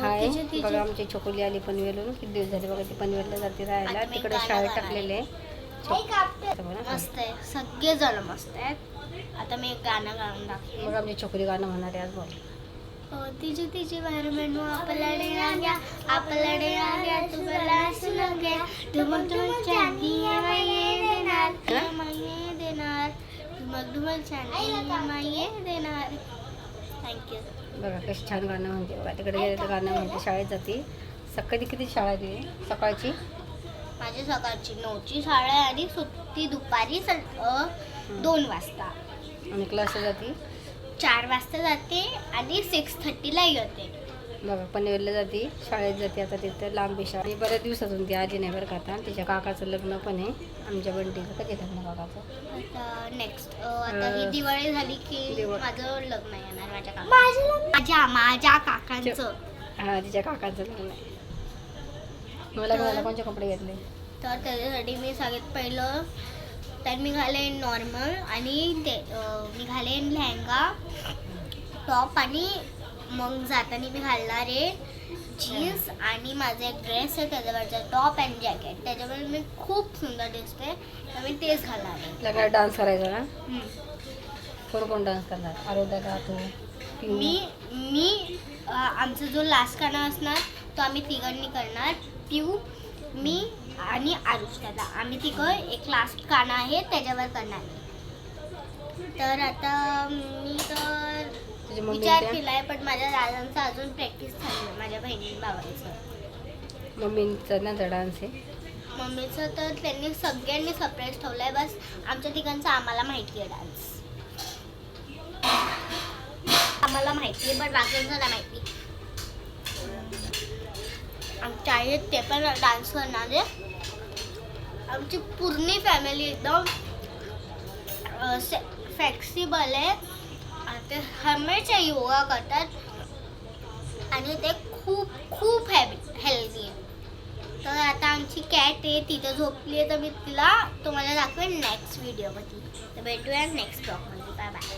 हाय बघा आमची छोकुली आली पनवेलून किती दिवस झाले बघा ती पनवेलला जाते राहायला. तिकडे शाळेत टाकलेले आहे. छोक- बघा. मस्त आहे. सगळे जण मस्त आहेत. आता मी एक गाणं गाऊन दाखवेन. बघा आमची छोकरी गाणं म्हणणार आहे आज बोल. हो, तिची तिची बाहेर मेनू आपल्याडे आ गया आपल्याडे आ गया तू बला सुन गया धुमक धुमक चांदी देणार. माये देणार धुमक धुमक चांदी देणार. थँक्यू बघा कशी छान गाणं म्हणते. बघा तिकडे गेले तर गाणं म्हणते. शाळेत जाते. सकाळी किती शाळा तुझी? सकाळची? माझी सकाळची नऊची शाळा आहे आणि सुट्टी दुपारी अ, दोन वाजता. आणि क्लासला जाते? चार वाजता जाते आणि सिक्स थर्टीला येते. बघा पनवेलला जाते शाळेत जाते आता तिथं लांबी शाळा. आणि बऱ्याच दिवसातून ती आजी नाही बरं का आता. तिच्या काकाचं लग्न पण आहे. आमच्या बंटीचं कधी लग्न काकाचं? आता नेक्स्ट आता ही दिवाळी झाली की माझं लग्न येणार माझ्या काका माझ्या माझ्या काकांचं. हा तिच्या काकाचं लग्न आहे. मला घालायला कोणते कपडे घेतले? तर त्याच्यासाठी मी सगळ्यात पहिलं तर मी घालेन नॉर्मल आणि ते मी घालेन लेहंगा टॉप आणि मग जाताना मी घालणार आहे जीन्स आणि माझा एक ड्रेस आहे त्याच्यावरचा टॉप अँड जॅकेट त्याच्यामुळे मी खूप सुंदर दिसते. तर मी तेच घालणार आहे. डान्स करायचा ना? हम्म. कोण कोण डान्स करणार? आरोग्य का तू? मी मी आमचा जो लास्ट गाणं असणार तो आम्ही तिघांनी करणार. पिऊ मी आणि आरुष. दादा आम्ही तिघं एक लास्ट गाणं आहे त्याच्यावर करणार तर आता मी तर तुझी मम्मी विचार त्या केलाय पण माझ्या दादांचा अजून प्रॅक्टिस झाली नाही, माझ्या बहिणी भावांचं मम्मींचा ना डान्स आहे मम्मीचं तर त्यांनी सगळ्यांनी सरप्राईज ठेवलंय बस आमच्या तिघांचा आम्हाला माहिती आहे डान्स आम्हाला माहिती आहे पण बाकीचं नाही माहिती. आमच्या आई आहेत ते पण डान्स करणार. आहे आमची पूर्ण फॅमिली एकदम फ्लेक्सिबल आहे. ते हमेशा योगा करतात आणि ते खूप खूप हेल्दी आहे. तर आता आमची कॅट आहे तिथं झोपली आहे तर मी तिला तुम्हाला दाखवेन नेक्स्ट व्हिडिओमध्ये तर भेटूया नेक्स्ट ब्लॉगमध्ये बाय बाय